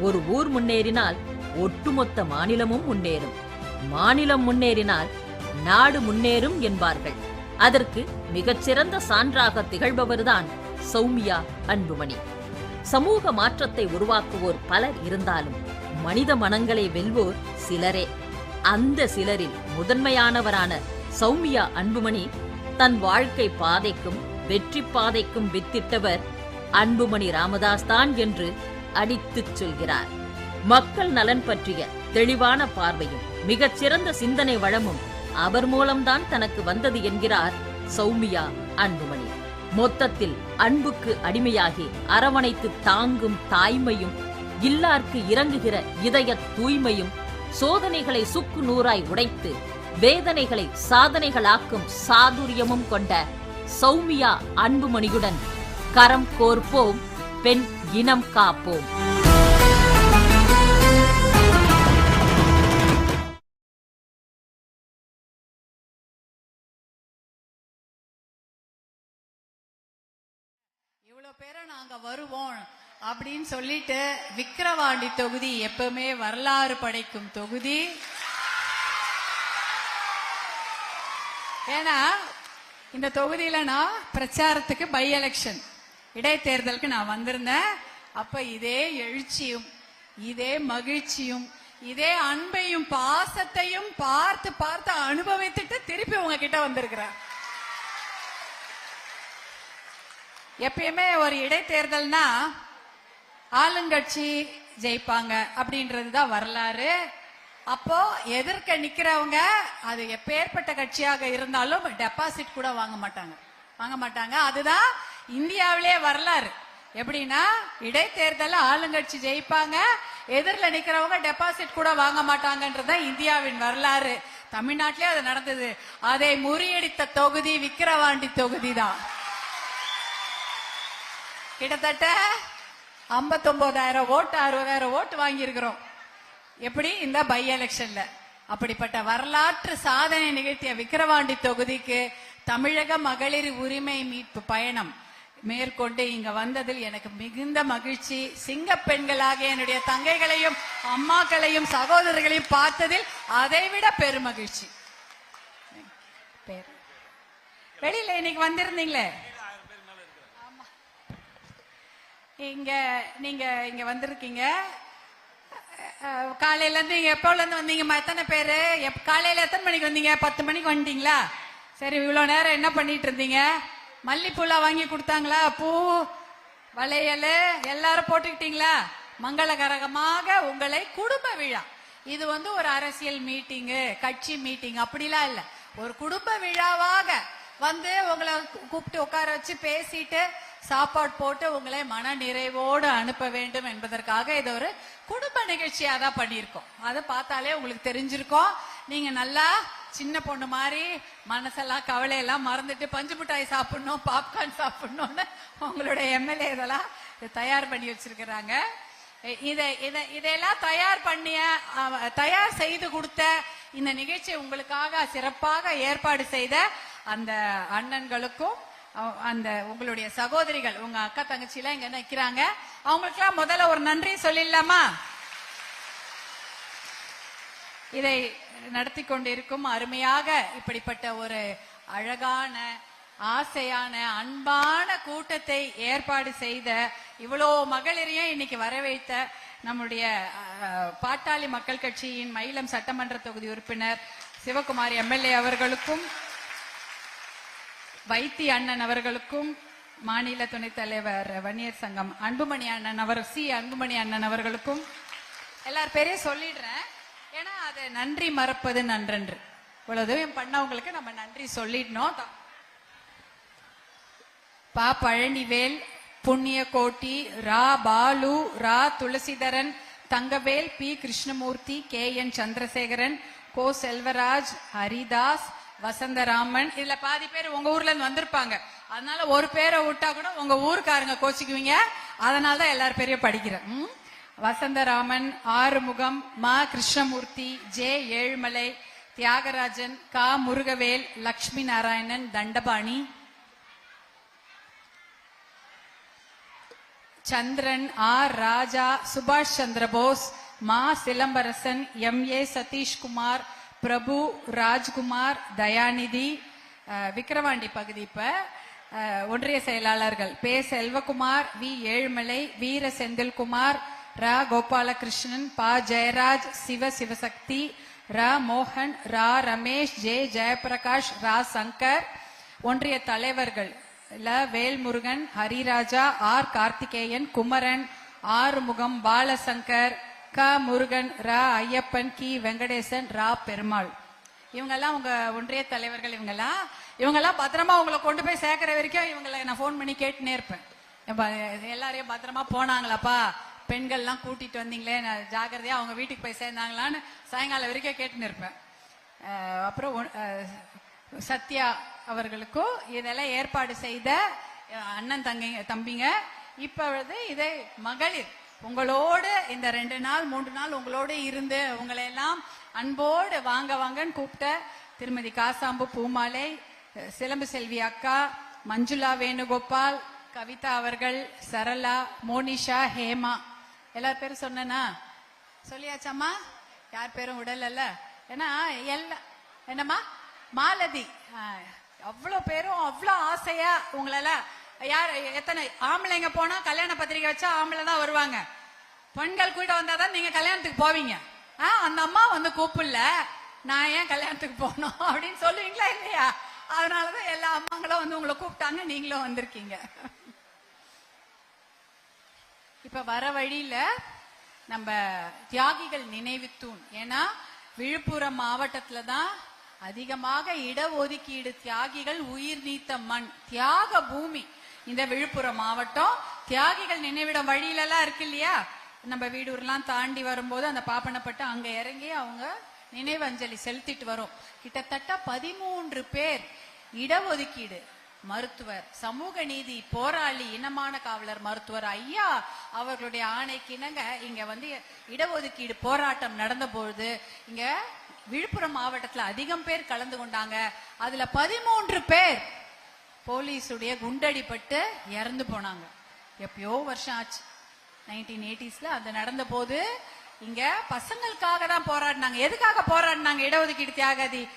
ஒரு ஊர் முன்னேறினால் ஒட்டுமொத்த மாநிலமும் முன்னேறும். மாநிலம் முன்னேறினால் நாடு முன்னேறும் என்பார்கள். அதற்கு மிகச்சிறந்த சான்றாக திகழ்பவர்தான் சௌமியா அன்புமணி. சமூக மாற்றத்தை உருவாக்குவோர் பலர் இருந்தாலும் மனித மனங்களை வெல்வோர் சிலரே. அந்த சிலரில் முதன்மையானவரான சௌமியா அன்புமணி தன் வாழ்க்கை பாதைக்கும் வெற்றி பாதைக்கும் வித்திட்டவர் அன்புமணி ராமதாஸ் தான் என்று அடித்துச் சொல்கிறார். மக்கள் நலன் பற்றிய தெளிவான பார்வையும் மிகச்சிறந்த சிந்தனை வளமும் அவர் மூலம்தான் தனக்கு வந்தது என்கிறார் சௌமியா அன்புமணி. மொத்தத்தில் அன்புக்கு அடிமையாகி அரவணைத்து தாங்கும் தாய்மையும் இல்லார்க்கு இறங்குகிற இதய தூய்மையும் சோதனைகளை சுக்கு நூறாய் உடைத்து வேதனைகளை சாதனைகளாக்கும் சாதுரியமும் கொண்ட சௌமியா அன்புமணியுடன் கரம் கோர்ப்போம். பெண் இனம் காப்போம். இவ்வளவு பேரை நாங்க வருவோம் அப்படின்னு சொல்லிட்டு விக்கிரவாண்டி தொகுதி எப்பவுமே வரலாறு படைக்கும் தொகுதி. ஏன்னா இந்த தொகுதியில நான் பிரச்சாரத்துக்கு பை எலெக்ஷன் இடைத்தேர்தலுக்கு நான் வந்திருந்தேன். அப்ப இதே எழுச்சியும் இதே மகிழ்ச்சியும் இதே அன்பையும் பாசத்தையும் பார்த்து பார்த்து அனுபவித்துட்டு திருப்பி உங்ககிட்ட வந்திருக்கிறேன். எப்பயுமே ஒரு இடைத்தேர்தல்னா ஆளுங்கட்சி ஜெயிப்பாங்க அப்படின்றது தான் வரலாறு. அப்போ எதிர்க்க நிக்கிறவங்க அது எப்பேற்பட்ட கட்சியாக இருந்தாலும் டெபாசிட் கூட வாங்க மாட்டாங்க. வாங்க மாட்டாங்க. அதுதான் இந்தியாவிலே வரலாறு. எப்படின்னா இடைத்தேர்தல் ஆளுங்கட்சி ஜெயிப்பாங்க. எதிரில் நிக்கிறவங்க டெபாசிட் கூட வாங்க மாட்டாங்கன்றது தான் இந்தியாவின் வரலாறு. தமிழ்நாட்டிலே அது நடந்தது. அதை முறியடித்த தொகுதி விக்கிரவாண்டி தொகுதி தான். கிட்டத்தட்ட 59000 ஓட்டு அறுபதாயிரம் ஓட்டு வாங்கியிருக்கிறோம். எப்படி? இந்த பை எலெக்ஷன்ல அப்படிப்பட்ட வரலாற்று சாதனை நிகழ்த்திய விக்கிரவாண்டி தொகுதிக்கு தமிழக மகளிர் உரிமை மீட்பு பயணம். மேற்கொண்டு இங்க வந்ததில் எனக்கு மிகுந்த மகிழ்ச்சி. சிங்க பெண்களாக என்னுடைய தங்கைகளையும் அம்மாக்களையும் சகோதரர்களையும் பார்த்ததில் அதைவிட பெருமகிழ்ச்சி. வெளியில இன்னைக்கு வந்திருந்தீங்களே? இங்க நீங்க இங்க வந்திருக்கீங்க. காலையில இருந்து இங்க எப்போல இருந்து வந்தீங்கம்மா எத்தனை பேரு? காலையில எத்தனை மணிக்கு வந்தீங்க? பத்து மணிக்கு வந்துட்டீங்களா சரி இவ்வளவு நேரம் என்ன பண்ணிட்டு இருந்தீங்க? மல்லிப்பூலாம் வாங்கி கொடுத்தாங்களா? பூ வளையல் எல்லாரும் போட்டுக்கிட்டீங்களா? மங்களகரகமாக உங்களை குடும்ப விழா. இது வந்து ஒரு அரசியல் மீட்டிங்கு கட்சி மீட்டிங் அப்படிலாம் இல்லை. ஒரு குடும்ப விழாவாக வந்து உங்களை கூப்பிட்டு உட்கார வச்சு பேசிட்டு சாப்பாடு போட்டு உங்களை மன நிறைவோடு அனுப்ப வேண்டும் என்பதற்காக இது ஒரு குடும்ப நிகழ்ச்சியாக தான் பண்ணியிருக்கோம். அதை பார்த்தாலே உங்களுக்கு தெரிஞ்சிருக்கோம். நீங்க நல்லா சின்ன பொண்ணு மாதிரி மனசெல்லாம் கவலையெல்லாம் மறந்துட்டு பஞ்சு மிட்டாய் சாப்பிடணும் பாப்கார்ன் சாப்பிடணும்னு உங்களோட எம்எல்ஏ இதெல்லாம் தயார் பண்ணி வச்சிருக்கிறாங்க. இதை இதை இதையெல்லாம் தயார் பண்ணிய அவ- தயார் செய்து கொடுத்த இந்த நிகழ்ச்சி உங்களுக்காக சிறப்பாக ஏற்பாடு செய்த அந்த அண்ணன்களுக்கும் அந்த உங்களுடைய சகோதரிகள் உங்க அக்கா தங்கச்சி எல்லாம் இங்க நிக்கிறாங்க. அவங்களுக்கெல்லாம் முதல்ல ஒரு நன்றி சொல்லிடலாமா? இதை நடத்தி கொண்டிருக்கும் அருமையாக இப்படிப்பட்ட ஒரு அழகான ஆசையான அன்பான கூட்டத்தை ஏற்பாடு செய்த இவ்வளோ மகளிரையும் இன்னைக்கு வரவைத்த நம்முடைய பாட்டாளி மக்கள் கட்சியின் மயிலம் சட்டமன்ற தொகுதி உறுப்பினர் சிவகுமார் எம்எல்ஏ அவர்களுக்கும் வைத்தி அண்ணன் அவர்களுக்கும் மாநில துணைத் தலைவர் வன்னியர் சங்கம் அன்புமணி அண்ணன் அவர் சி. அன்புமணி அண்ணன் அவர்களுக்கும் எல்லார் பேரையும் சொல்லிடுறேன். ஏன்னா அது நன்றி மறப்பது நன்றன்று. இவ்வளவு உதவியம் பண்ணவங்களுக்கு நம்ம நன்றி சொல்லிடணும். பா பழனிவேல் புண்ணிய கோட்டி ரா பாலு ரா Thulasidharan Thangavel P Krishnamoorthy K N Chandrasekaran கோ செல்வராஜ் ஹரிதாஸ் வசந்தராமன். இதுல பாதி பேர் உங்க ஊர்ல இருந்து வந்திருப்பாங்க. அதனால ஒரு பேரை விட்டா கூட உங்க ஊருக்காரங்க கோச்சிக்குவீங்க. அதனாலதான் எல்லார் பேரையும் படிக்கிறேன். வசந்தராமன் ஆறுமுகம் மா. கிருஷ்ணமூர்த்தி ஜே. ஏழுமலை தியாகராஜன் கா. முருகவேல் லக்ஷ்மி நாராயணன் தண்டபாணி. சந்திரன் ஆர். ராஜா சுபாஷ் சந்திரபோஸ் மா. சிலம்பரசன் எம். ஏ. சதீஷ்குமார் பிரபு ராஜ்குமார் தயாநிதி விக்கிரவாண்டி பகுதி இப்ப ஒன்றிய செயலாளர்கள். பே. செல்வகுமார் வி. ஏழுமலை வீர செந்தில்குமார் ரா கோபாலகிருஷ்ணன் பா ஜெயராஜ் சிவ சிவசக்தி ர மோகன் ரா ரமேஷ் ஜே ஜெயபிரகாஷ் ரா சங்கர். ஒன்றிய தலைவர்கள் ல வேல்முருகன் ஹரிராஜா ஆர் கார்த்திகேயன் குமரன் ஆறுமுகம் பாலசங்கர் க முருகன் ர ஐயப்பன் கி வெங்கடேசன் ரா பெருமாள். இவங்கெல்லாம் உங்க ஒன்றிய தலைவர்கள் இவங்கெல்லாம். இவங்கெல்லாம் பத்திரமா உங்களை கொண்டு போய் சேர்க்கிற வரைக்கும் இவங்களை நான் ஃபோன் பண்ணி கேட்டுனே இருப்பேன். எல்லாரையும் பத்திரமா போனாங்களாப்பா? பெண்கள்லாம் கூட்டிட்டு வந்தீங்களே நான் ஜாக்கிரதையா அவங்க வீட்டுக்கு போய் சேர்ந்தாங்களான்னு சாயங்காலம் வரைக்கும் கேட்டுன்னு இருப்பேன். அப்புறம் ஒன்- சத்யா அவர்களுக்கும் இதெல்லாம் ஏற்பாடு செய்த அண்ணன் தங்கைங்க தம்பிங்க இப்ப வந்து இதை மகளிர் உங்களோடு இந்த ரெண்டு நாள் மூன்று நாள் உங்களோடு இருந்து உங்களை எல்லாம் அன்போடு வாங்க வாங்கன்னு கூப்பிட்ட திருமதி காசாம்பு பூமாலை சிலம்பு செல்வி அக்கா மஞ்சுளா வேணுகோபால் கவிதா அவர்கள் சரளா மோனிஷா ஹேமா. எல்லார் பேரும் சொன்னனா? சொல்லியாச்சாம்மா? யார் பேரும் விடலல்ல? ஏன்னா எல்லா என்னம்மா? மாலதி. அவ்வளோ அவ்வளவு பேரும் அவ்வளவு ஆசையா உங்களெல்லாம் யார் எத்தனை ஆம்பளைங்க போனா கல்யாண பத்திரிக்கை வச்சா ஆம்பளை தான் வருவாங்க. பெண்கள் கூட வந்தாதான் நீங்க கல்யாணத்துக்கு போவீங்க. ஆ, அந்த அம்மா வந்து கூப்பிடல. நான் ஏன் கல்யாணத்துக்கு போகணும் அப்படின்னு சொல்லுவீங்களா இல்லையா? அதனாலதான் எல்லா அம்மாங்களும் வந்து உங்களை கூப்பிட்டாங்க. நீங்களும் வந்திருக்கீங்க. இப்ப வர வழியில நம்ம தியாகிகள் நினைவு தூண். ஏன்னா விழுப்புரம் மாவட்டத்துல தான் அதிகமாக இடஒதுக்கீடு தியாகிகள் உயிர் நீத்த மண் தியாக பூமி. இந்த விழுப்புரம் மாவட்டம் தியாகிகள் நினைவிடம் வழியில எல்லாம் இருக்கு இல்லையா? நம்ம வீடூர்லாம் தாண்டி வரும்போது அந்த பாப்பனப்பட்டு அங்க இறங்கி அவங்க நினைவஞ்சலி செலுத்திட்டு வரும். கிட்டத்தட்ட பதிமூன்று பேர் இடஒதுக்கீடு மருத்துவர் சமூக நீதி போராளி இனமான காவலர் மருத்துவர் ஐயா அவர்களுடைய ஆணைக்கு இணங்க இங்க வந்து இடஒதுக்கீடு போராட்டம் நடந்த பொழுது இங்க விழுப்புரம் மாவட்டத்துல அதிகம் பேர் கலந்து கொண்டாங்க. அதுல பதிமூன்று பேர் போலீஸுடைய குண்டடிப்பட்டு இறந்து போனாங்க. எப்பயோ வருஷம் ஆச்சு. நைன்டீன் எயிட்டிஸ்ல அது நடந்த போது இங்க பசங்களுக்காக தான் போராடினாங்க. எதுக்காக போராடினாங்க? இடஒதுக்கீடு தியாகதி.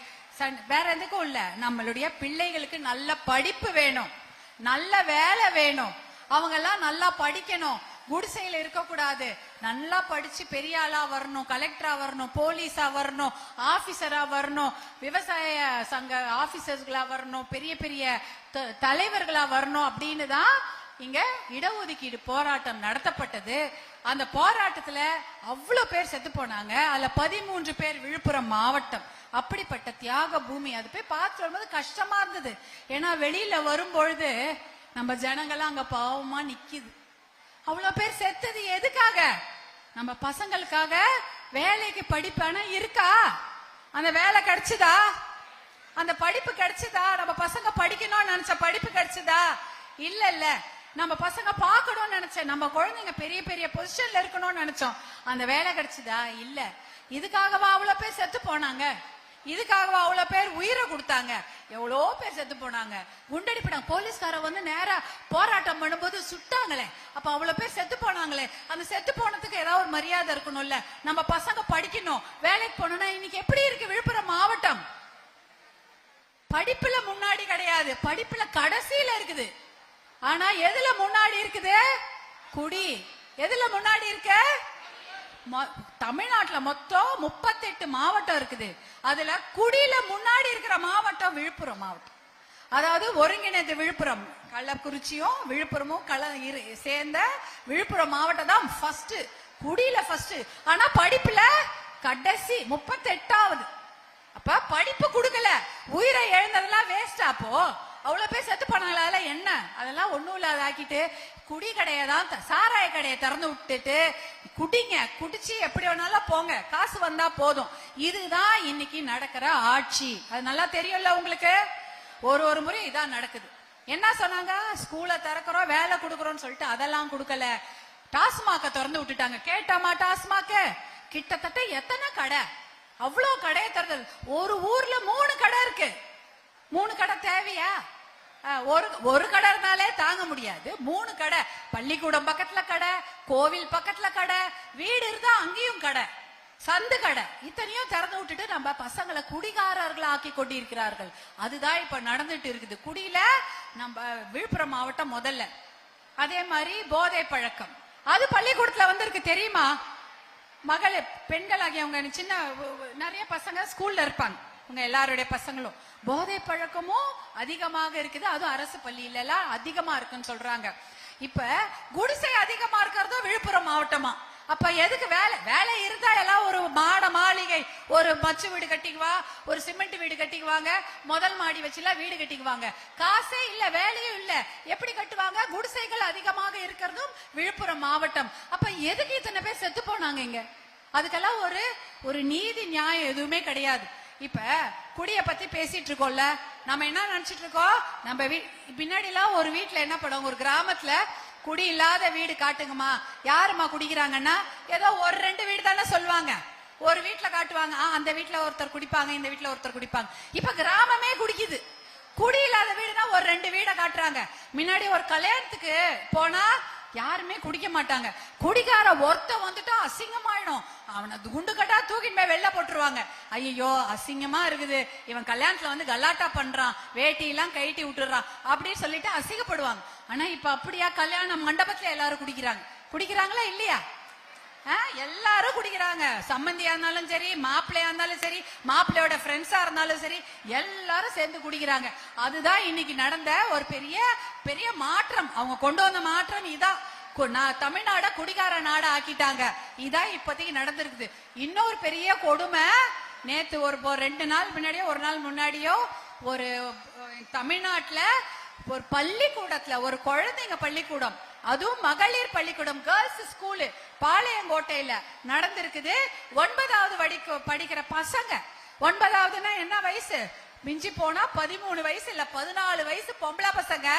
வேற எதுக்கும் இல்ல. நம்மளுடைய பிள்ளைகளுக்கு நல்ல படிப்பு வேணும். நல்ல வேலை வேணும். அவங்க எல்லாம் நல்லா படிக்கணும். குடிசையில இருக்கக்கூடாது. நல்லா படிச்சு பெரிய ஆளா வரணும் கலெக்டரா வரணும் போலீஸா வரணும் ஆபீசரா வரணும் விவசாய சங்க ஆபீசர்ஸ்களா வரணும் பெரிய பெரிய த- தலைவர்களா வரணும் அப்படின்னு தான் இங்க இடஒதுக்கீடு போராட்டம் நடத்தப்பட்டது. அந்த போராட்டத்துல அவ்வளவு பேர் செத்து போனாங்க. அதுல பதிமூன்று பேர் விழுப்புரம் மாவட்டம். அப்படிப்பட்ட தியாக பூமி. அது போய் பார்த்து வரும்போது கஷ்டமா இருந்தது. ஏன்னா வெளியில வரும்பொழுது நம்ம ஜனங்கள்லாம் அங்க பாவமா நிக்குது. அவ்வளவு பேர் செத்தது எதுக்காக? நம்ம பசங்களுக்காக வேலைக்கு படிப்பான இருக்கா? அந்த வேலை கிடைச்சதா? அந்த படிப்பு கிடைச்சதா? நம்ம பசங்க படிக்கணும்னு நினைச்ச படிப்பு கிடைச்சதா? இல்ல இல்ல. நம்ம பசங்க பார்க்கணும்னு நினைச்சேன். நம்ம குழந்தைங்க பெரிய பெரிய பொசிஷன்ல இருக்கணும்னு நினைச்சோம். அந்த வேலை கிடைச்சுதா? இல்ல. இதுக்காகவா அவ்வளவு பேர் செத்து போனாங்க? இதுக்காகவா அவ்வளவு பேர் உயிரை கொடுத்தாங்க? எவ்வளோ பேர் செத்து போனாங்க? குண்டடிப்படம் போலீஸ்கார வந்து நேரா போராட்டம் பண்ணும்போது சுட்டாங்களே. அப்ப அவ்வளவு பேர் செத்து போனாங்களே. அந்த செத்து போனதுக்கு ஏதாவது ஒரு மரியாதை இருக்கணும்ல? நம்ம பசங்க படிக்கணும். வேலைக்கு போகணும்னா இன்னைக்கு எப்படி இருக்கு விழுப்புரம் மாவட்டம்? படிப்புல முன்னாடி கிடையாது. படிப்புல கடைசியில இருக்குது. ஆனா எதுல முன்னாடி இருக்குது? குடி. எதுல முன்னாடி இருக்க? தமிழ்நாட்டுல மொத்தம் முப்பத்தெட்டு மாவட்டம் இருக்குது. அதுல குடியில முன்னாடி இருக்கிற மாவட்டம் விழுப்புரம் மாவட்டம். அதாவது ஒருங்கிணைந்த விழுப்புரம். கள்ளக்குறிச்சியும் விழுப்புரமும் கல இரு- சேர்ந்த விழுப்புரம் மாவட்டம் தான் ஃபர்ஸ்ட் குடியில ஃபர்ஸ்ட் ஆனா படிப்புல கடைசி முப்பத்தெட்டாவது. அப்ப படிப்பு கொடுக்கல. உயிரை எழுந்ததெல்லாம் வேஸ்டா அப்போ? அவ்வளவு பேர் செத்து போனாங்களா? அதெல்லாம் என்ன? அதெல்லாம் ஒண்ணும் இல்லாத ஆக்கிட்டு குடி கடையை தான் த- சாராய கடையை திறந்து விட்டுட்டு குடிங்க. குடிச்சு எப்படி வேணாலும் போங்க. காசு வந்தா போதும். இதுதான் இன்னைக்கு நடக்கிற ஆட்சி. அது நல்லா தெரியும்ல உங்களுக்கு? ஒரு ஒரு முறை இதான் நடக்குது. என்ன சொன்னாங்க? ஸ்கூலை திறக்கிறோம் வேலை கொடுக்கறோம்னு சொல்லிட்டு அதெல்லாம் கொடுக்கல. டாஸ்மாக திறந்து விட்டுட்டாங்க. கேட்டாமா டாஸ்மாக கிட்டத்தட்ட எத்தனை கடை? அவ்வளோ கடையை திறந்தது. ஒரு ஊர்ல மூணு கடை இருக்கு. மூணு கடை தேவையா? ஒரு ஒரு கடை இருந்தாலே தாங்க முடியாது. மூணு கடை. பள்ளிக்கூடம் பக்கத்துல கடை கோவில் பக்கத்துல கடை வீடு இருந்தா அங்கேயும் கடை. சந்து கடை. இத்தனையும் திறந்து விட்டுட்டு நம்ம பசங்களை குடிகாரர்கள் ஆக்கி கொண்டிருக்கிறார்கள். அதுதான் இப்ப நடந்துட்டு இருக்குது. குடியில நம்ம விழுப்புரம் மாவட்டம் முதல்ல. அதே மாதிரி போதை பழக்கம். அது பள்ளிக்கூடத்துல வந்திருக்கு தெரியுமா? மகள் பெண்கள் ஆகியவங்க சின்ன நிறைய பசங்க ஸ்கூல்ல இருப்பாங்க. உங்க எல்லாருடைய பசங்களும் போதை பழக்கமும் அதிகமாக இருக்குது அதுவும் அரசு பள்ளியில எல்லாம் அதிகமா இருக்குன்னு சொல்றாங்க. இப்ப குடிசை அதிகமா இருக்கிறதும் விழுப்புரம் மாவட்டமா. அப்ப எதுக்கு வேலை? வேலை இருந்தா எல்லாம் ஒரு மாட மாளிகை ஒரு மச்சு வீடு கட்டிக்குவா ஒரு சிமெண்ட் வீடு கட்டிக்குவாங்க முதல் மாடி வச்சுலாம் வீடு கட்டிக்குவாங்க காசே இல்ல வேலையும் இல்ல. எப்படி கட்டுவாங்க? குடிசைகள் அதிகமாக இருக்கிறதும் விழுப்புரம் மாவட்டம். அப்ப எதுக்கு இத்தனை பேர் செத்து போனாங்க இங்க? அதுக்கெல்லாம் ஒரு ஒரு நீதி நியாயம் எதுவுமே கிடையாது. இப்ப குடிய பத்தி பேசிட்டு இருக்கோம்ல. நம்ம என்ன நினைச்சிட்டு இருக்கோம்? நம்ம பின்னாடி எல்லாம் ஒரு வீட்ல என்ன பண்ணுவோம் ஒரு கிராமத்துல குடி இல்லாத வீடு காட்டுங்கம்மா. யாரும்மா குடிக்கிறாங்கன்னா ஏதோ ஒரு ரெண்டு வீடு தானே சொல்லுவாங்க. ஒரு வீட்டுல காட்டுவாங்க ஆ, அந்த வீட்டுல ஒருத்தர் குடிப்பாங்க இந்த வீட்ல ஒருத்தர் குடிப்பாங்க. இப்ப கிராமமே குடிக்குது. குடி இல்லாத வீடுனா ஒரு ரெண்டு வீடை காட்டுறாங்க. முன்னாடி ஒரு கல்யாணத்துக்கு போனா யாருமே குடிக்க மாட்டாங்க. குடிகார ஒருத்த வந்துட்டா அசிங்கமாயிடும். அவனை குண்டு கட்டா தூக்கிட்டு போய் வெளில போட்டுருவாங்க. ஐயோ அசிங்கமா இருக்குது. இவன் கல்யாணத்துல வந்து கலாட்டா பண்றான். வேட்டி எல்லாம் கைட்டி விட்டுறான். அப்படின்னு சொல்லிட்டு அசிங்கப்படுவாங்க. ஆனா இப்ப அப்படியா? கல்யாணம் மண்டபத்துல எல்லாரும் குடிக்கிறாங்க. குடிக்கிறாங்களா இல்லையா? எல்லாரும் குடிக்கிறாங்க. சம்மந்தியா இருந்தாலும் சரி மாப்பிள்ளையா இருந்தாலும் சரி மாப்பிள்ளையோட ஃப்ரெண்ட்ஸா இருந்தாலும் சரி எல்லாரும் சேர்ந்து குடிக்கிறாங்க. அதுதான் இன்னைக்கு நடந்த ஒரு பெரிய பெரிய மாற்றம். அவங்க கொண்டு வந்த மாற்றம் இதான். தமிழ்நாட குடிகார நாட ஆக்கிட்டாங்க. இதான் இப்போதைக்கு நடந்திருக்குது. இன்னொரு பெரிய கொடுமை நேத்து ஒரு ரெண்டு நாள் முன்னாடியோ ஒரு நாள் முன்னாடியோ ஒரு தமிழ்நாட்டுல ஒரு பள்ளிக்கூடத்துல ஒரு குழந்தைங்க பள்ளிக்கூடம். அதுவும் மகளிர் பள்ளிக்கூடம் கேர்ள்ஸ் ஸ்கூலு பாளையங்கோட்டையில நடந்திருக்குது. ஒன்பதாவது படிக்க படிக்கிற பசங்க ஒன்பதாவதுன்னா என்ன வயசு? மிஞ்சி போனா பதிமூணு வயசு இல்ல பதினாலு வயசு பொம்பளை பசங்க.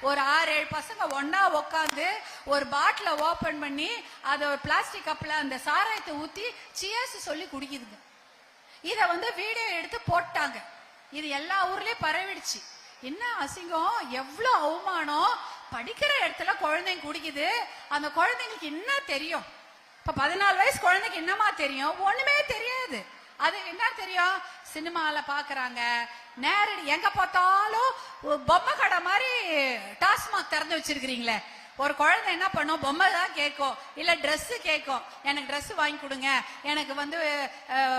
ஒரு ஆறு ஏழு பசங்க ஒன்னா உக்காந்து ஒரு பாட்டில ஓபன் பண்ணி அதை ஒரு பிளாஸ்டிக் கப்ல அந்த சாராயத்தை ஊத்தி சியர்ஸ் சொல்லி குடிக்குதுங்க. இத வந்து வீடியோ எடுத்து போட்டாங்க. இது எல்லா ஊர்லயும் பரவிடுச்சு. என்ன அசிங்கம்? எவ்வளவு அவமானம்? படிக்கிற இடத்துல குழந்தைங்க குடிக்குது அந்த குழந்தைங்களுக்கு என்ன தெரியும்? இப்ப பதினாலு வயசு குழந்தைக்கு என்னமா தெரியும்? ஒண்ணுமே தெரியாது. அது என்ன தெரியும்? சினிமால பாக்குறாங்க. நேரடி எங்க பார்த்தாலும் பொம்மை கடை மாதிரி டாஸ்மாக் திறந்து வச்சிருக்கிறீங்களே. ஒரு குழந்தை என்ன பண்ணும்? பொம்மை தான் கேட்கும். இல்ல ட்ரெஸ்ஸு கேட்கும். எனக்கு ட்ரெஸ்ஸு வாங்கி கொடுங்க. எனக்கு வந்து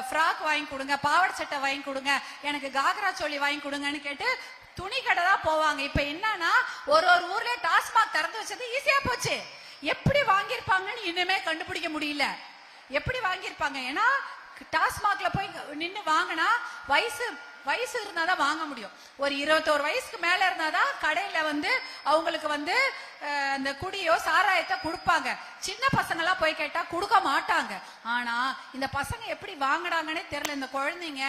ஃப்ராக் வாங்கி கொடுங்க. பாவாடை சட்டை வாங்கி கொடுங்க. எனக்கு காக்ரா சோழி வாங்கி கொடுங்கன்னு கேட்டு துணி கடை தான் போவாங்க. இப்ப என்னன்னா ஒரு ஒரு ஊர்ல டாஸ்மாக் திறந்து வச்சது ஈஸியா போச்சு. எப்படி வாங்கியிருப்பாங்கன்னு இன்னுமே கண்டுபிடிக்க முடியல. எப்படி வாங்கியிருப்பாங்க? ஏன்னா டாஸ்மாக்ல போய் நின்று வாங்கினா வயசு வயசு இருந்தாதான் வாங்க முடியும். ஒரு இருபத்தோரு வயசுக்கு மேல இருந்தாதான் கடையில வந்து அவங்களுக்கு வந்து இந்த அந்த குடியோ சாராயத்தை கொடுப்பாங்க. சின்ன பசங்க எல்லாம் போய் கேட்டா கொடுக்க மாட்டாங்க. ஆனா இந்த பசங்க எப்படி வாங்குறாங்கன்னே தெரியல. இந்த குழந்தைங்க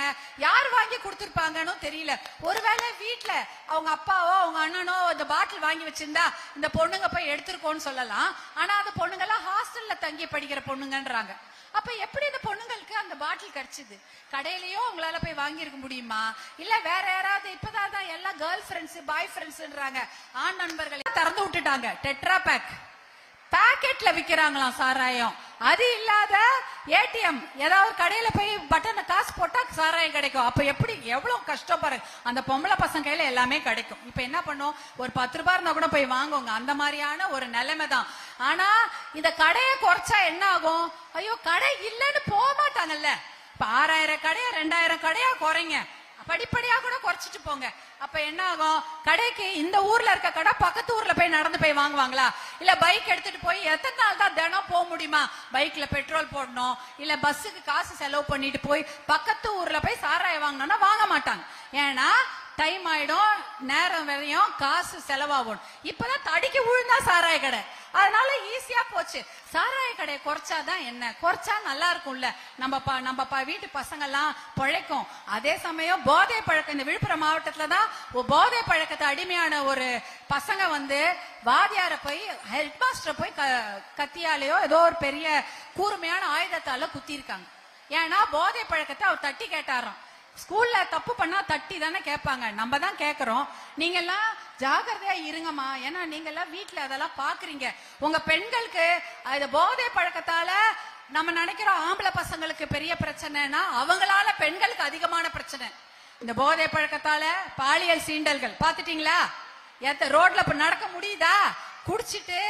யார் வாங்கி கொடுத்துருப்பாங்கன்னு தெரியல. ஒருவேளை வீட்டுல அவங்க அப்பாவோ அவங்க அண்ணனோ இந்த பாட்டில் வாங்கி வச்சிருந்தா இந்த பொண்ணுங்க போய் எடுத்துருக்கோன்னு சொல்லலாம். ஆனா அந்த பொண்ணுங்க எல்லாம் ஹாஸ்டல்ல தங்கி படிக்கிற பொண்ணுங்கன்றாங்க. அப்ப எப்படி இந்த பொண்ணுங்களுக்கு அந்த பாட்டில் கிடைச்சது? கடையிலயோ உங்களால போய் வாங்கியிருக்க முடியுமா? இல்ல வேற யாராவது இப்பதான் எல்லாம் கேர்ள் ஃபிரெண்ட்ஸ் பாய் ஃபிரெண்ட்ஸ்ன்றாங்க ஆண் நண்பர்கள் திறந்து விட்டுட்டாங்க. டெட்ரா பேக் பாக்கெட்ல விக்கிறாங்களாம் சாராயம். அது இல்லாத ஏடிஎம் ஏதாவது கடையில போய் பட்டனை காசு போட்டா சாராயம் கிடைக்கும். அப்ப எப்படி எவ்வளவு கஷ்டம் பாருங்க அந்த பொம்பளை பசங்க கையில எல்லாமே கிடைக்கும். இப்ப என்ன பண்ணும்? ஒரு பத்து ரூபாய் இருந்தா கூட போய் வாங்குவாங்க. அந்த மாதிரியான ஒரு நிலைமை தான். ஆனா இந்த கடையை குறைச்சா என்ன ஆகும்? ஐயோ கடை இல்லைன்னு போக மாட்டாங்கல்ல. இப்ப ஆறாயிரம் கடையா ரெண்டாயிரம் கடையா குறைங்க. படிப்படியா கூட குறைச்சிட்டு போங்க. அப்ப என்ன ஆகும்? கடைக்கு இந்த ஊர்ல இருக்க கடை பக்கத்து ஊர்ல போய் நடந்து போய் வாங்குவாங்களா? இல்ல பைக் எடுத்துட்டு போய் எத்தனை நாள் தான் தினம் போக முடியுமா? பைக்ல பெட்ரோல் போடணும். இல்ல பஸ்ஸுக்கு காசு செலவு பண்ணிட்டு போய் பக்கத்து ஊர்ல போய் சாராய வாங்கணும்னா வாங்க மாட்டாங்க. ஏன்னா டைம் ஆயிடும் நேரம் வரையும் காசு செலவாகும். இப்பதான் தடிக்கு விழுந்தா சாராய கடை. அதனால ஈஸியா போச்சு. சாராய கடையை குறைச்சாதான் என்ன? குறைச்சா நல்லா இருக்கும்ல. நம்ம நம்ம வீட்டு பசங்க எல்லாம் பிழைக்கும். அதே சமயம் போதை பழக்கம் இந்த விழுப்புரம் மாவட்டத்துல தான் போதை பழக்கத்தை அடிமையான ஒரு பசங்க வந்து வாதியார போய் ஹெட் மாஸ்டர் போய் க- கத்தியாலேயோ ஏதோ ஒரு பெரிய கூர்மையான ஆயுதத்தால குத்திருக்காங்க ஏன்னா போதை பழக்கத்தை அவர் தட்டி கேட்டாராம். ஸ்கூல்ல தப்பு பண்ணா தட்டி தானே கேட்பாங்க. நம்ம தான் கேட்கறோம். நீங்க எல்லாம் ஜாகிரதையா இருங்கம்மா. ஏன்னா நீங்க எல்லாம் வீட்ல அதெல்லாம் பாக்குறீங்க. உங்க பெண்களுக்கு அது போதை பழக்கத்தால நம்ம நினைக்கிறோம் ஆம்பளை பசங்களுக்கு பெரிய பிரச்சனைனா அவங்களால பெண்களுக்கு அதிகமான பிரச்சனை. இந்த போதை பழக்கத்தால பாலியல் சீண்டல்கள். பாத்துட்டீங்களா எத்த ரோட்ல இப்ப நடக்க முடியுதா? குடிச்சிட்டு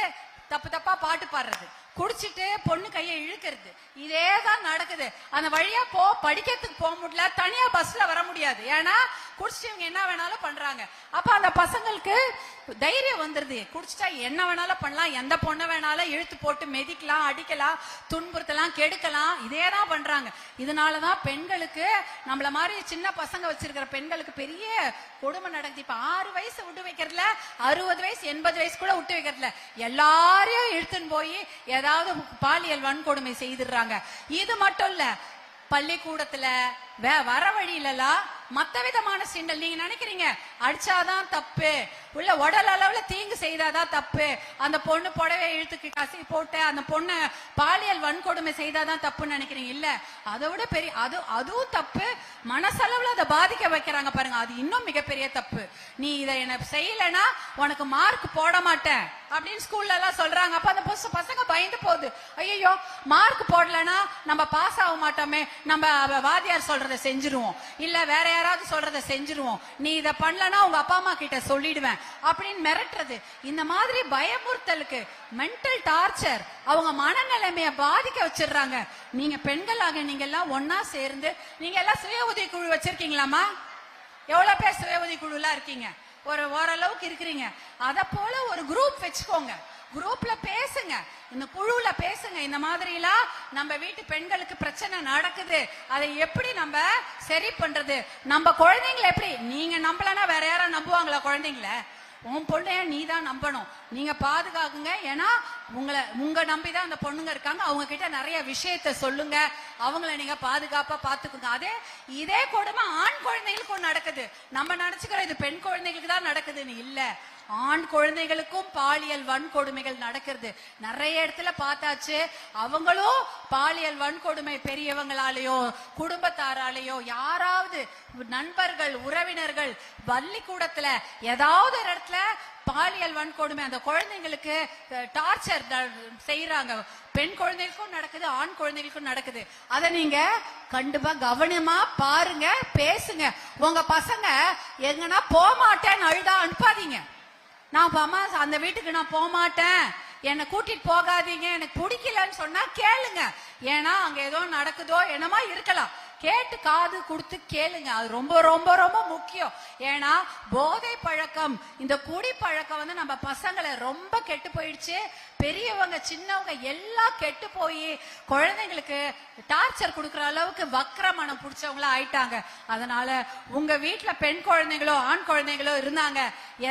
தப்பு தப்பா பாட்டு பாடுறது. குடிச்சிட்டு பொண்ணு கையை இழுக்கிறது. இதே தான் நடக்குது. அந்த வழியா போ படிக்கிறதுக்கு போக முடியல. தனியா பஸ்ல வர முடியாது. ஏன்னா குடிச்சிட்டு இவங்க என்ன வேணாலும் பண்றாங்க. அப்ப அந்த பசங்களுக்கு தைரியம் வந்துருது. குடிச்சிட்டா என்ன வேணாலும் பண்ணலாம் எந்த பொண்ணை வேணாலும் இழுத்து போட்டு மெதிக்கலாம் அடிக்கலாம் துன்புறுத்தலாம் கெடுக்கலாம் இதே தான் பண்றாங்க. இதனாலதான் பெண்களுக்கு நம்மள மாதிரி சின்ன பசங்க வச்சிருக்கிற பெண்களுக்கு பெரிய கொடுமை நடந்து இப்ப ஆறு வயசு விட்டு வைக்கிறதுல அறுபது வயசு எண்பது வயசு கூட விட்டு வைக்கிறதுல எல்லாரையும் இழுத்துன்னு போய் ஏதாவது பாலியல் வன்கொடுமை செய்துடுறாங்க. இது மட்டும் இல்ல பள்ளிக்கூடத்துல வே வர வழியிலலாம் மத்த விதமான சீண்டல். நீங்க நினைக்கிறீங்க அடிச்சாதான் தப்பு. உள்ள உடல் அளவுல தீங்கு செய்தாதான் தப்பு. அந்த பொண்ணு புடவை இழுத்துக்கு கசி போட்டு அந்த பொண்ணு பாலியல் வன்கொடுமை செய்தாதான் தப்புன்னு நினைக்கிறீங்க? இல்ல. அதை விட பெரிய அது அதுவும் தப்பு. மனசளவுல அதை பாதிக்க வைக்கிறாங்க பாருங்க. அது இன்னும் மிகப்பெரிய தப்பு. நீ இதை என்ன செய்யலைன்னா உனக்கு மார்க் போட மாட்டேன் அப்படின்னு ஸ்கூல்ல எல்லாம் சொல்றாங்க. அப்ப அந்த புதுசு பசங்க பயந்து போகுது. ஐயோ மார்க் போடலன்னா நம்ம பாஸ் ஆக மாட்டோமே. நம்ம வாதியார் வாத்தியார் செஞ்சிருவோம். இல்ல வேற யாராவது சொல்றத செஞ்சிருவோம். நீ இத பண்ணலன்னா உங்க அப்பா அம்மா கிட்ட சொல்லிடுவேன். அப்படின்னு மிரட்டுறது. இந்த மாதிரி பயமுறுத்தலுக்கு மென்டல் டார்ச்சர் அவங்க மனநிலைமைய பாதிக்க வச்சிடுறாங்க. நீங்க பெண்களாக நீங்க எல்லாம் ஒன்னா சேர்ந்து நீங்க எல்லாம் சுய உதவி குழு வச்சிருக்கீங்களாமா எவ்வளவு பேர் சுய உதவி குழுலாம் இருக்கீங்க? ஒரு ஓரளவுக்கு இருக்கிறீங்க. அத போல ஒரு குரூப் வச்சுக்கோங்க. குரூப்ல பேசுங்க. இந்த குழுல பேசுங்க. இந்த மாதிரி எல்லாம் நம்ம வீட்டு பெண்களுக்கு பிரச்சனை நடக்குது. அதை எப்படி நம்ம சரி பண்றது? நம்ம குழந்தைங்களை எப்படி? நீங்க நம்பலன்னா வேற யாரும் நம்புவாங்களா குழந்தைங்கள? உன் பொண்ணைய நீ தான் நம்பணும். நீங்க பாதுகாக்குங்க. ஏன்னா உங்களை உங்க நம்பி தான் அந்த பொண்ணுங்க இருக்காங்க. அவங்க கிட்ட நிறைய விஷயத்த சொல்லுங்க. அவங்கள நீங்க பாதுகாப்பா பாத்துக்குங்க அதே இதே கொடுமை ஆண் குழந்தைகளுக்கும் நடக்குது. நம்ம நினைச்சுக்கிறோம் இது பெண் குழந்தைகளுக்கு தான் நடக்குதுன்னு இல்ல. ஆண் குழந்தைகளுக்கும் பாலியல் வன்கொடுமைகள் நடக்கிறது. நிறைய இடத்துல பார்த்தாச்சு. அவங்களும் பாலியல் வன்கொடுமை பெரியவங்களாலேயோ குடும்பத்தாராலேயோ யாராவது நண்பர்கள் உறவினர்கள் பள்ளிக்கூடத்துல ஏதாவது ஒரு இடத்துல பாலியல் வன்கொடுமை அந்த குழந்தைங்களுக்கு டார்ச்சர் செய்யறாங்க பெண் குழந்தைகளுக்கும் நடக்குது ஆண் குழந்தைகளுக்கும் நடக்குது. அதை நீங்க கண்டிப்பா கவனமா பாருங்க பேசுங்க. உங்க பசங்க எங்கன்னா போக மாட்டேன்னு அழுதா அனுப்பாதீங்க. நான் இப்ப அம்மா அந்த வீட்டுக்கு நான் போக மாட்டேன். என்னை கூட்டிட்டு போகாதீங்க. எனக்கு பிடிக்கலன்னு சொன்னா கேளுங்க. ஏன்னா அங்க ஏதோ நடக்குதோ என்னமா இருக்கலாம். கேட்டு காது கொடுத்து கேளுங்க. அது ரொம்ப ரொம்ப ரொம்ப முக்கியம். ஏன்னா போதை பழக்கம் இந்த குடி பழக்கம் வந்து நம்ம பசங்களை ரொம்ப கெட்டு போயிடுச்சு. பெரியவங்க சின்னவங்க எல்லாம் கெட்டு போய் குழந்தைங்களுக்கு டார்ச்சர் கொடுக்குற அளவுக்கு வக்ர மனம் பிடிச்சவங்களா ஆயிட்டாங்க. அதனால உங்க வீட்டில் பெண் குழந்தைங்களோ ஆண் குழந்தைங்களோ இருந்தாங்க.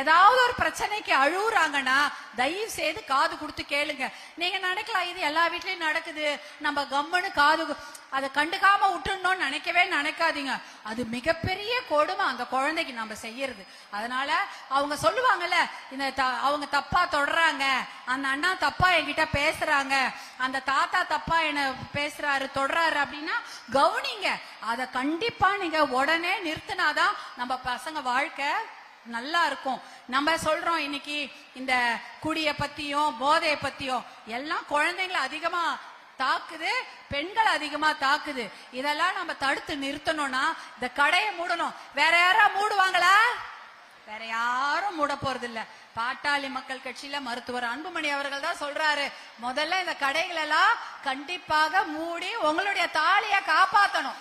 ஏதாவது ஒரு பிரச்சனைக்கு அழுகுறாங்கன்னா தயவு செய்து காது கொடுத்து கேளுங்க. நீங்க நினைக்கலாம் இது எல்லா வீட்லயும் நடக்குது. நம்ம கம்முன்னு காது அதை கண்டுக்காம விட்டுணும்னு நினைக்கவே நினைக்காதீங்க. அது மிகப்பெரிய கொடுமை அந்த குழந்தைக்கு நம்ம செய்யறது. அதனால அவங்க சொல்லுவாங்கல்ல இந்த த- அவங்க தப்பா தொடறாங்க அந்த அண்ணா தப்பா என்கிட்ட பேசுறாங்க அந்த தாத்தா தப்பா என்ன பேசுறாரு தொடறாரு அப்படின்னா கவனிங்க. அதை கண்டிப்பா நீங்க உடனே நிறுத்தினாதான் நம்ம பசங்க வாழ்க்கை நல்லா இருக்கும். நம்ம சொல்றோம் இன்னைக்கு இந்த குடிய பத்தியும் போதைய பத்தியும் எல்லாம் குழந்தைங்களை அதிகமா தாக்குது பெண்கள் அதிகமா தாக்குது. இதெல்லாம் நம்ம தடுத்து நிறுத்தணும்னா இந்த கடையை மூடணும். வேற யாரா மூடுவாங்களா? வேற யாரும் மூட போறது இல்ல பாட்டாளி மக்கள் கட்சியில மருத்துவர் அன்புமணி அவர்கள் தான் சொல்றாரு முதல்ல இந்த கடைகள் எல்லாம் கண்டிப்பாக மூடி உங்களுடைய தாலிய காப்பாத்தணும்.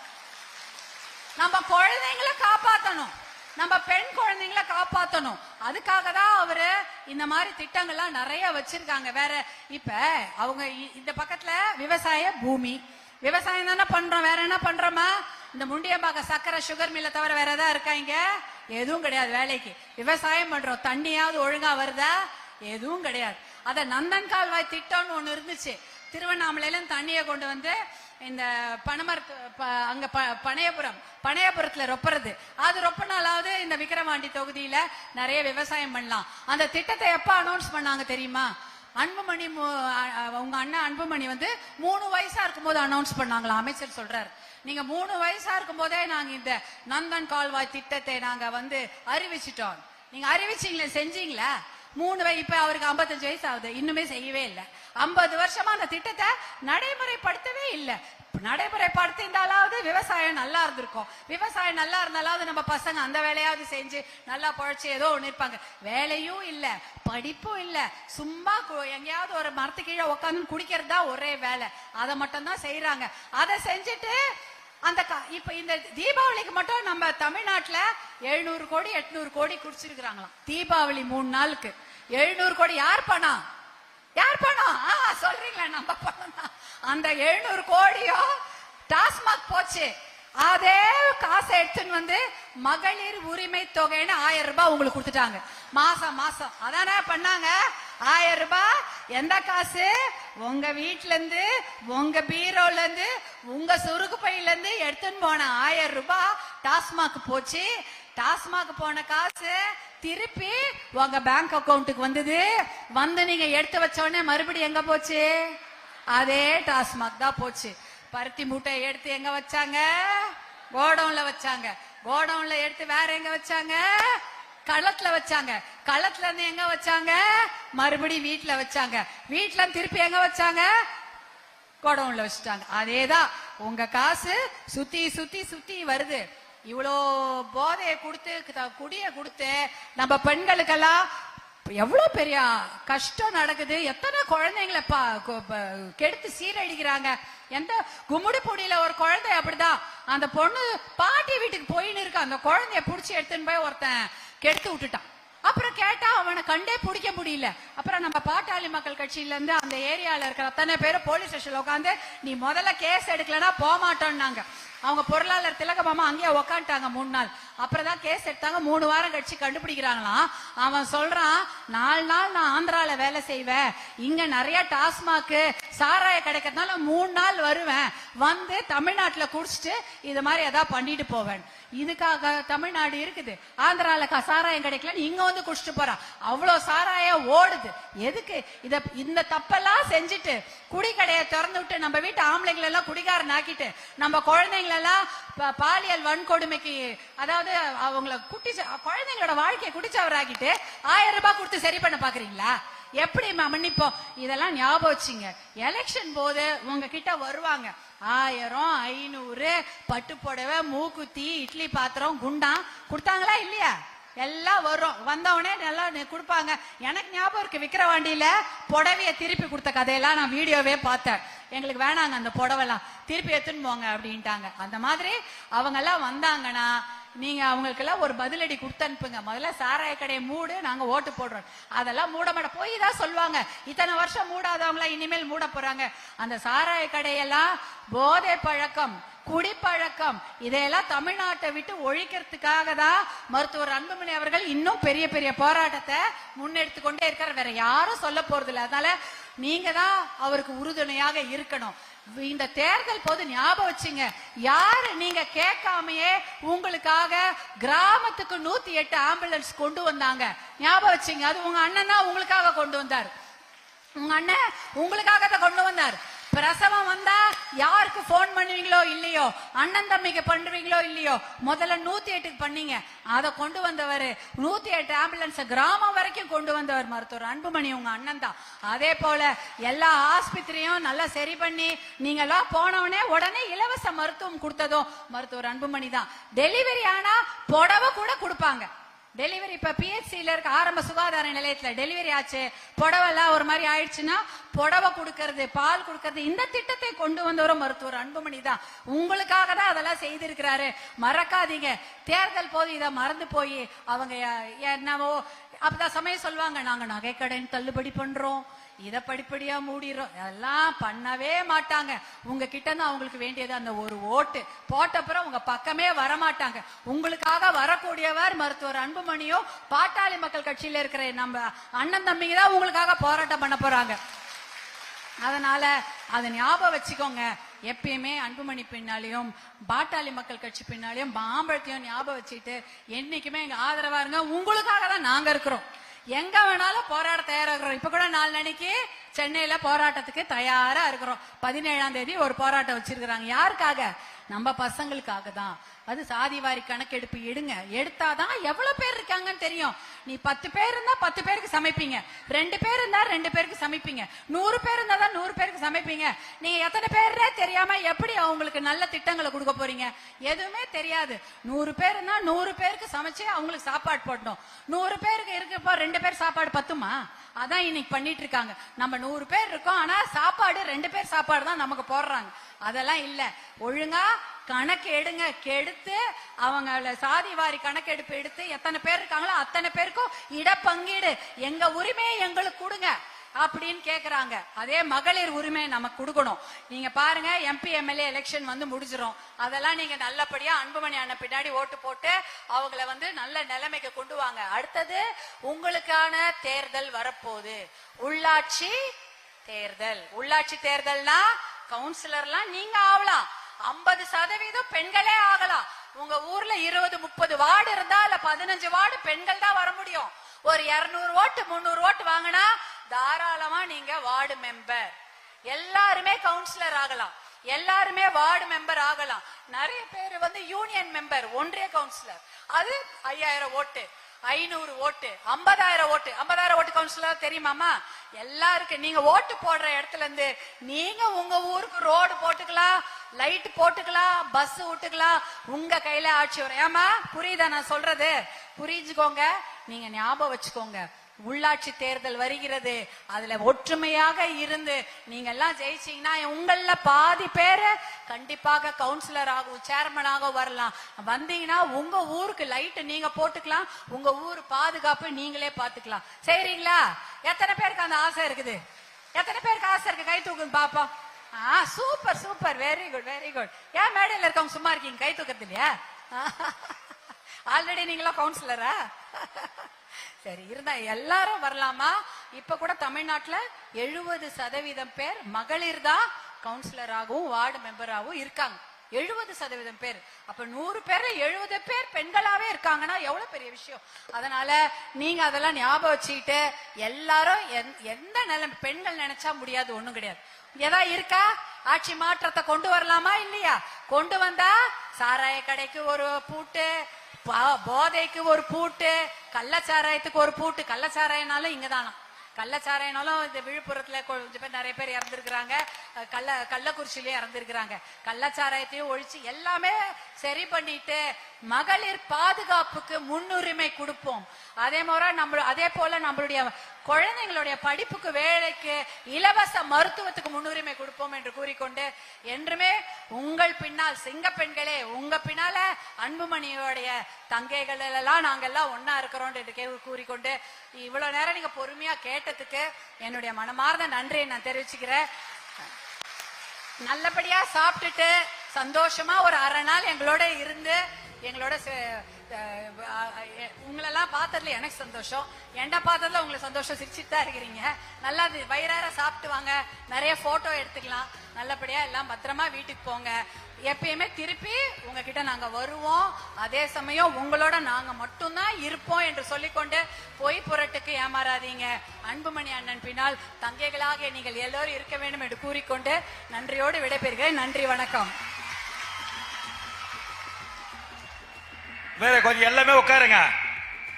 நம்ம குழந்தைங்களை காப்பாத்தணும். நம்ம பெண் குழந்தைங்களை காப்பாத்தணும். அதுக்காக தான் அவரு இந்த மாதிரி திட்டங்கள்லாம் நிறைய வச்சிருக்காங்க. வேற இப்ப அவங்க இ- இந்த பக்கத்துல விவசாய பூமி. விவசாயம் தானே பண்றோம். வேற என்ன பண்றோமா? இந்த முண்டியம்பாக்க சக்கரை சுகர் மில்ல தவிர வேற ஏதாவது இருக்காங்க எதுவும் கிடையாது வேலைக்கு. விவசாயம் பண்றோம். தண்ணியாவது ஒழுங்கா வருதா? எதுவும் கிடையாது. அத நந்தன் கால்வாய் திட்டம்னு ஒண்ணு இருந்துச்சு. திருவண்ணாமலையில தண்ணியை கொண்டு வந்து இந்த பனமரத்து ப- அங்க ப- பனையபுரம் பனையபுரத்துல ரொப்புறது. அது ரொம்ப நாளாவது இந்த விக்கிரவாண்டி தொகுதியில நிறைய விவசாயம் பண்ணலாம். அந்த திட்டத்தை எப்ப அனௌன்ஸ் பண்ணாங்க தெரியுமா? அன்புமணி மு- உங்க அண்ணன் அன்புமணி வந்து மூணு வயசா இருக்கும்போது அனௌன்ஸ் பண்ணாங்களா? அமைச்சர் சொல்றாரு. நீங்க மூணு வயசா இருக்கும்போதே நாங்க இந்த நந்தன் கால்வாய் திட்டத்தை நாங்க வந்து அறிவிச்சிட்டோம். நீங்க அறிவிச்சீங்களே செஞ்சீங்களா? மூணு வயசு இப்ப அவருக்கு 55 வயசு ஆகுது இன்னுமே செய்யவே இல்லை. ஐம்பது வருஷமா அந்த திட்டத்தை நடைமுறைப்படுத்தவே இல்லை. நடைமுறைப்படுத்திருந்தாலாவது விவசாயம் நல்லா இருந்திருக்கும். விவசாயம் நல்லா இருந்தாலாவது நம்ம பசங்க அந்த வேலையாவது செஞ்சு நல்லா பொழைச்சு ஏதோ ஒண்ணு இருப்பாங்க. வேலையும் இல்ல படிப்பும் இல்ல. சும்மா எங்கேயாவது ஒரு மரத்து கீழே உட்காந்து குடிக்கிறது தான் ஒரே வேலை. அதை மட்டும்தான் செய்யறாங்க அதை செஞ்சுட்டு அந்த இப்ப இந்த தீபாவளிக்கு மட்டும் நம்ம தமிழ்நாட்டுல எழுநூறு கோடி எட்நூறு கோடி குடிச்சிருக்கிறாங்களாம். தீபாவளி மூணு நாளுக்கு. எழுநூறு கோடி யார் பணம்? யார் பணம்? ஆ, சொல்றீங்களா நம்ம பணம் தான். அந்த எழுநூறு கோடியோ டாஸ்மாக் போச்சு. அதே காசை எடுத்துன்னு வந்து மகளிர் உரிமை தொகைன்னு ஆயிரம் ரூபாய் உங்களுக்கு கொடுத்துட்டாங்க. மாசம் மாசம். அதானே பண்ணாங்க? ஆயிரம் ரூபாய். எந்த காசு? உங்க வீட்ல இருந்து உங்க பீரோல இருந்து உங்க சுருக்கு பையில இருந்து எடுத்துன்னு போன ஆயிரம் ரூபாய் டாஸ்மாக் போச்சு. டாஸ்மாக் போன காசு திருப்பி உங்க பேங்க் அக்கவுண்ட்டுக்கு வந்தது. வந்து நீங்க எடுத்து வச்ச உடனே மறுபடியும் எங்க போச்சு? அதே டாஸ்மாக் தான் போச்சு. பருத்தி மூட்டையை எடுத்து எங்க வச்சாங்க? கோடவுன்ல வச்சாங்க. கோடவுன்ல எடுத்து வேற எங்க வச்சாங்க? களத்துல வச்சாங்க. களத்துல இருந்து எங்க வச்சாங்க? மறுபடியும் வீட்டுல வச்சாங்க. வீட்டுல திருப்பி எங்க வச்சாங்க? கோடவுன்ல வச்சுட்டாங்க. அதேதான். உங்க காசு சுத்தி சுத்தி சுத்தி வருது. இவ்வளோ போதையை கொடுத்து குடிய கொடுத்து நம்ம பெண்களுக்கெல்லாம் எவ்வளோ பெரிய கஷ்டம் நடக்குது. எத்தனை குழந்தைங்களை பா- ப- கெடுத்து சீரழிக்கிறாங்க. எந்த கும்முடி பொடியில ஒரு குழந்தை அப்படிதான். அந்த பொண்ணு பாட்டி வீட்டுக்கு போயின்னு இருக்கு. அந்த குழந்தைய பிடிச்சி எடுத்துன்னு போய் ஒருத்தன் கெடுத்து விட்டுட்டான். அப்புறம் கேட்டா அவனை கண்டே பிடிக்க முடியல. அப்புறம் நம்ம பாட்டாளி மக்கள் கட்சியில இருந்து அந்த ஏரியால இருக்கிற அத்தனை பேரும் போலீஸ் ஸ்டேஷன்ல உட்காந்து நீ முதல்ல கேஸ் எடுக்கலன்னா போக மாட்டோம்னாங்க அவங்க பொருளாளர் திலகமாமா அங்கேயே உக்காந்துட்டாங்க மூணு நாள். அப்புறம் தான் கேஸ் எடுத்தாங்க. மூணு வாரம் கழிச்சு கண்டுபிடிக்கிறாங்களாம். அவன் சொல்றான் நாலு நாள் நான் ஆந்திரால வேலை செய்வேன். இங்க நிறைய டாஸ்மாக்கு சாராய கிடைக்கிறதுனால மூணு நாள் வருவேன். வந்து தமிழ்நாட்டுல குடிச்சிட்டு இது மாதிரி ஏதாவது பண்ணிட்டு போவேன். இதுக்காக தமிழ்நாடு இருக்குது. ஆந்திரால க- சாராயம் கிடைக்கலன்னு இங்க வந்து குடிச்சிட்டு போறான் அவ்வளவு சாராயம் ஓடுது. எதுக்கு? இத இந்த தப்பெல்லாம் செஞ்சுட்டு குடி கடையை திறந்து விட்டு நம்ம வீட்டு ஆம்பளைங்களை எல்லாம் குடிகாரன் ஆக்கிட்டு நம்ம குழந்தைங்க குழந்தைங்களெல்லாம் பாலியல் வன்கொடுமைக்கு அதாவது அவங்கள குட்டி குழந்தைங்களோட வாழ்க்கையை குடிச்சவராகிட்டு ஆயிரம் ரூபாய் கொடுத்து சரி பண்ண பாக்குறீங்களா? எப்படி மன்னிப்போம் இதெல்லாம் ஞாபகம் வச்சுங்க. எலெக்ஷன் போது உங்ககிட்ட வருவாங்க. ஆயிரம் ஐநூறு பட்டு புடவை மூக்குத்தி இட்லி பாத்திரம் குண்டான். கொடுத்தாங்களா இல்லையா? எல்லாம் வரும் வந்தவொடனே நல்லா கொடுப்பாங்க. எனக்கு ஞாபகம் இருக்கு விக்கிரவாண்டியில புடவைய திருப்பி கொடுத்த கதையெல்லாம் நான் வீடியோவே பார்த்தேன். எங்களுக்கு வேணாங்க அந்த புடவைலாம். திருப்பி எடுத்துன்னு போங்க அப்படின்ட்டாங்க. அந்த மாதிரி அவங்க எல்லாம் வந்தாங்கன்னா நீங்க அவங்களுக்கு எல்லாம் ஒரு பதிலடி கொடுத்து அனுப்புங்க. முதல்ல சாராய கடையை மூடு நாங்க ஓட்டு போடுறோம். அதெல்லாம் மூட போய் தான் சொல்லுவாங்க. இத்தனை வருஷம் மூடாதவங்களா இனிமேல் மூட போறாங்க. அந்த சாராய கடையெல்லாம் போதை பழக்கம். குடிப்பழக்கம். இதையெல்லாம் தமிழ்நாட்டை விட்டு ஒழிக்கிறதுக்காக தான் மருத்துவர் அன்புமணி அவர்கள் இன்னும் பெரிய பெரிய போராட்டத்தை முன்னெடுத்து கொண்டே இருக்கார். வேற யாரும் சொல்ல போறது இல்லை அதனால நீங்க தான் அவருக்கு உறுதுணையாக இருக்கணும். இந்த தேர்தல் போது ஞாபகம் வச்சுங்க. யாரு நீங்க கேட்காமையே உங்களுக்காக கிராமத்துக்கு நூத்தி எட்டு ஆம்புலன்ஸ் கொண்டு வந்தாங்க. ஞாபகம் வச்சுங்க. அது உங்க அண்ணன் தான் உங்களுக்காக கொண்டு வந்தார். உங்க அண்ணன் உங்களுக்காக தான் கொண்டு வந்தார். பிரசவம் வந்தா யாருக்கு போன் பண்ணுவீங்களோ இல்லையோ அண்ணன் தம்பிக்கு பண்ணுவீங்களோ இல்லையோ முதல்ல நூத்தி எட்டுக்கு பண்ணீங்க. அதை கொண்டு வந்தவர் நூத்தி எட்டு ஆம்புலன்ஸ் கிராமம் வரைக்கும் கொண்டு வந்தவர் மருத்துவர் அன்புமணி உங்க அண்ணன் தான். அதே போல எல்லா ஆஸ்பத்திரியும் நல்லா சரி பண்ணி நீங்க எல்லாம் போனவனே உடனே இலவச மருத்துவம் கொடுத்ததும் மருத்துவர் அன்புமணி தான். டெலிவரி ஆனா புடவை கூட கொடுப்பாங்க. டெலிவரி இப்ப பிஹெச்சில இருக்க ஆரம்ப சுகாதார நிலையத்துல டெலிவரி ஆச்சு. புடவெல்லாம் ஒரு மாதிரி ஆயிடுச்சுன்னா புடவை கொடுக்கறது பால் கொடுக்கறது இந்த திட்டத்தை கொண்டு வந்தவரும் மருத்துவர் அன்புமணி தான். உங்களுக்காக தான் அதெல்லாம் செய்திருக்கிறாரு. மறக்காதீங்க. தேர்தல் போது இதை மறந்து போய் அவங்க என்னவோ அப்பதான் சமயம் சொல்லுவாங்க. நாங்க நகைக்கடன் தள்ளுபடி பண்றோம். இத படிப்படியா மூடிடுறோம். அதெல்லாம் பண்ணவே மாட்டாங்க. உங்க கிட்ட இருந்து அவங்களுக்கு வேண்டியது அந்த ஒரு ஓட்டு. போட்டப்புறம் உங்க பக்கமே வரமாட்டாங்க. உங்களுக்காக வரக்கூடியவர் மருத்துவர் அன்புமணியும் பாட்டாளி மக்கள் கட்சியில இருக்கிற நம்ம அண்ணன் தம்பிங்க தான் உங்களுக்காக போராட்டம் பண்ண போறாங்க. அதனால அதை ஞாபகம் வச்சுக்கோங்க. எப்பயுமே அன்புமணி பின்னாலையும் பாட்டாளி மக்கள் கட்சி பின்னாலையும் மாம்பழத்தையும் ஞாபகம் வச்சுட்டு என்னைக்குமே எங்க ஆதரவா இருங்க. உங்களுக்காக தான் நாங்க இருக்கிறோம். எங்க வேணாலும் போராட தயாரா இருக்கிறோம் இப்ப கூட நாலு அன்னைக்கு சென்னையில போராட்டத்துக்கு தயாரா இருக்கிறோம். பதினேழாம் தேதி ஒரு போராட்டம் வச்சிருக்கிறாங்க. யாருக்காக? நம்ம பசங்களுக்காக தான். அது சாதி வாரி கணக்கெடுப்பு எடுங்க. எடுத்தாதான் எவ்வளவு பேர் இருக்காங்கன்னு தெரியும். நீ பத்து பேர் இருந்தா பத்து பேருக்கு சமைப்பீங்க. ரெண்டு பேர் இருந்தா ரெண்டு பேருக்கு சமைப்பீங்க. நூறு பேர் இருந்தா தான் நூறு பேருக்கு சமைப்பீங்க. நீங்க எத்தனை பேர்னே தெரியாம எப்படி அவங்களுக்கு நல்ல திட்டங்களை கொடுக்க போறீங்க? எதுவுமே தெரியாது. நூறு பேர் இருந்தா நூறு பேருக்கு சமைச்சு அவங்களுக்கு சாப்பாடு போடணும். நூறு பேருக்கு இருக்கப்போ ரெண்டு பேர் சாப்பாடு பத்துமா? அதான் இன்னைக்கு பண்ணிட்டு இருக்காங்க. நம்ம நூறு பேர் இருக்கோம் ஆனா சாப்பாடு ரெண்டு பேர் சாப்பாடு தான் நமக்கு போடுறாங்க. அதெல்லாம் இல்ல. ஒழுங்கா கணக்கு எடுங்க கெடுத்து அவங்கள சாதி வாரி கணக்கெடுப்பு எடுத்து எத்தனை பேர் இருக்காங்களோ அத்தனை பேருக்கும் இடப்பங்கீடு. எங்க உரிமையை எங்களுக்கு கொடுங்க அப்படின்னு கேக்குறாங்க. அதே மகளிர் உரிமை நமக்கு கொடுக்கணும். நீங்க பாருங்க எம்பி எம்எல்ஏ எலெக்ஷன் வந்து முடிஞ்சிரும். அதெல்லாம் நீங்க நல்லபடியா அன்புமணி அண்ணன் பின்னாடி ஓட்டு போட்டு அவங்கள வந்து நல்ல நிலைமைக்கு கொண்டு வாங்க. அடுத்தது உங்களுக்கான தேர்தல் வரப்போகுது. உள்ளாட்சி தேர்தல். உள்ளாட்சி தேர்தல்னா கவுன்சிலர்லாம் நீங்க ஆகலாம் ஐம்பது சதவீதம் பெண்களே ஆகலாம். உங்க ஊர்ல இருபது முப்பது வார்டு இருந்தா இல்ல பதினஞ்சு வார்டு பெண்கள் தான் வர முடியும். ஒரு இருநூறு ஓட்டு முந்நூறு ஓட்டு வாங்கினா தாராளமா நீங்க வார்டு மெம்பர். எல்லாருமே கவுன்சிலர் ஆகலாம். எல்லாருமே வார்டு மெம்பர் ஆகலாம். நிறைய பேர் வந்து யூனியன் மெம்பர் ஒன்றிய கவுன்சிலர். அது ஐயாயிரம் ஓட்டு. ஐநூறு ஓட்டு ஐம்பதாயிரம் ஓட்டு. ஐம்பதாயிரம் ஓட்டு கவுன்சிலர் தெரியுமாமா எல்லாருக்கும் நீங்க ஓட்டு போடுற இடத்துல இருந்து நீங்க உங்க ஊருக்கு ரோடு போட்டுக்கலாம் லைட் போட்டுக்கலாம் பஸ் விட்டுக்கலாம் உங்க கையில ஆட்சி வரும். ஏமா புரியுதா நான் சொல்றது? புரிஞ்சுக்கோங்க. நீங்க ஞாபகம் வச்சுக்கோங்க. உள்ளாட்சி தேர்தல் வருகிறது. அதுல ஒற்றுமையாக இருந்து நீங்க எல்லாம் ஜெயிச்சீங்கன்னா உங்கள பாதி பேரு கண்டிப்பாக கவுன்சிலர் ஆகும் சேர்மன் ஆக வரலாம். வந்தீங்கன்னா உங்க ஊருக்கு லைட் நீங்க போட்டுக்கலாம். உங்க ஊர் பாதுகாப்பு நீங்களே பாத்துக்கலாம் சரிங்களா எத்தனை பேருக்கு அந்த ஆசை இருக்குது? எத்தனை பேருக்கு ஆசை இருக்கு? கை தூக்குங்க பாப்போம் ஆ super super very good very good ஏன் மேடையில் இருக்கவங்க சும்மா இருக்கீங்க? கை தூக்கறது இல்லையா? ஆல்ரெடி நீங்களா கவுன்சிலரா சரி இருந்தா எல்லாரும் வரலாமா? இப்ப கூட தமிழ்நாட்டுல எழுபது சதவீதம் பேர் மகளிர் தான் கவுன்சிலராகவும் வார்டு மெம்பராகவும் இருக்காங்க. எழுபது சதவீதம் பேர். அப்ப நூறு பேர் எழுபது பேர் பெண்களாவே இருக்காங்கன்னா எவ்வளவு பெரிய விஷயம்? அதனால நீங்க அதெல்லாம் ஞாபகம் வச்சுக்கிட்டு எல்லாரும் எந்த- எந்த நிலைமை பெண்கள் நினைச்சா முடியாது ஒண்ணும் கிடையாது. ஏதா இருக்கா? ஆட்சி மாற்றத்தை கொண்டு வரலாமா இல்லையா? கொண்டு வந்தா சாராய கடைக்கு ஒரு பூட்டு போதைக்கு ஒரு பூட்டு கள்ளச்சாராயத்துக்கு ஒரு பூட்டு கள்ளச்சாராயனாலும் இங்கதானா கள்ளச்சாராயனாலும் இந்த விழுப்புரத்துல கொஞ்சம் பேர் நிறைய பேர் இறந்துருக்கிறாங்க. கள்ள கள்ளக்குறிச்சியிலே இறந்துருக்கிறாங்க. கள்ளச்சாராயத்தையும் ஒழிச்சு எல்லாமே சரி பண்ணிட்டு மகளிர் பாதுகாப்புக்கு முன்னுரிமை கொடுப்போம். அதே மாதிரி நம்ம அதே போல நம்மளுடைய குழந்தைங்களுடைய படிப்புக்கு வேலைக்கு இலவச மருத்துவத்துக்கு முன்னுரிமை கொடுப்போம் என்று கூறிக்கொண்டு என்றுமே உங்கள் பின்னால் சிங்க பெண்களே உங்க பின்னால அன்புமணியோடைய தங்கைகள் எல்லாம் நாங்கெல்லாம் ஒன்னா இருக்கிறோம் என்று கே- கூறிக்கொண்டு இவ்வளவு நேரம் நீங்க பொறுமையா கேட்டதுக்கு என்னுடைய மனமார்ந்த நன்றியை நான் தெரிவிச்சுக்கிறேன். நல்லபடியா சாப்பிட்டுட்டு சந்தோஷமா ஒரு அரை நாள் எங்களோட இருந்து எங்களோட சே- உங்களெல்லாம் பார்த்ததுல எனக்கு சந்தோஷம். என்ன பார்த்ததுல உங்களுக்கு சந்தோஷம்? சிரிச்சுட்டு தான் இருக்கிறீங்க. நல்லா வயிறார சாப்பிட்டு வாங்க. நிறைய போட்டோ எடுத்துக்கலாம். நல்லபடியா எல்லாம் பத்திரமா வீட்டுக்கு போங்க. எப்பயுமே திருப்பி உங்ககிட்ட நாங்க வருவோம். அதே சமயம் உங்களோட நாங்க மட்டும்தான் இருப்போம் என்று சொல்லிக்கொண்டு பொய் புரட்டுக்கு ஏமாறாதீங்க. அன்புமணி அண்ணன் பின்னால் தங்கைகளாக நீங்கள் எல்லோரும் இருக்க வேண்டும் என்று கூறிக்கொண்டு நன்றியோடு விடைபெறுகிறேன். நன்றி வணக்கம். வேற கொஞ்சம் எல்லாமே உட்காருங்க.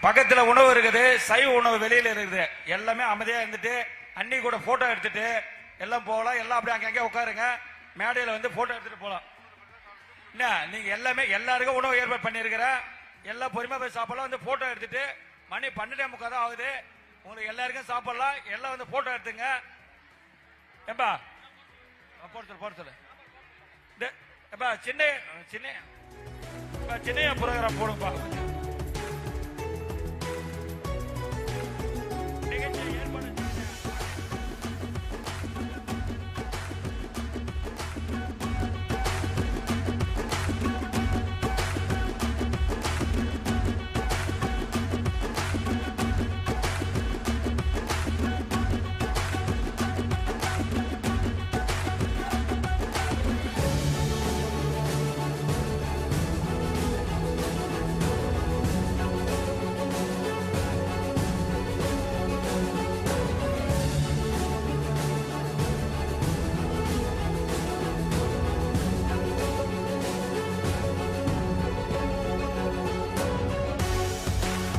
பக்கத்துல உணவு இருக்குது சைவ உணவு வெளியில இருக்குது. எல்லாமே அமைதியா இருந்துட்டு அன்னி கூட போட்டோ எடுத்துட்டு எல்லாம் போகலாம். எல்லாம் அப்படியே அங்கங்கே உட்காருங்க. மேடையில வந்து போட்டோ எடுத்துட்டு போகலாம். என்ன நீங்க எல்லாமே எல்லாருக்கும் உணவு ஏற்பாடு பண்ணியிருக்கிறேன் எல்லாம் பொறுமையா போய் சாப்பிடலாம். வந்து போட்டோ எடுத்துட்டு மணி பன்னெண்டே முக்கால் தான் ஆகுது. உங்களுக்கு எல்லாருக்கும் சாப்பிடலாம். எல்லாம் வந்து போட்டோ எடுத்துங்க. எப்பா போட சொல்லு போட சொல்லு. இந்த- ஏப்பா சின்ன சின்ன சென்னையா புரோகிராம் ப்ரோக்ராம் போடுங்கப்பா. நிகழ்ச்சியை ஏற்பாடு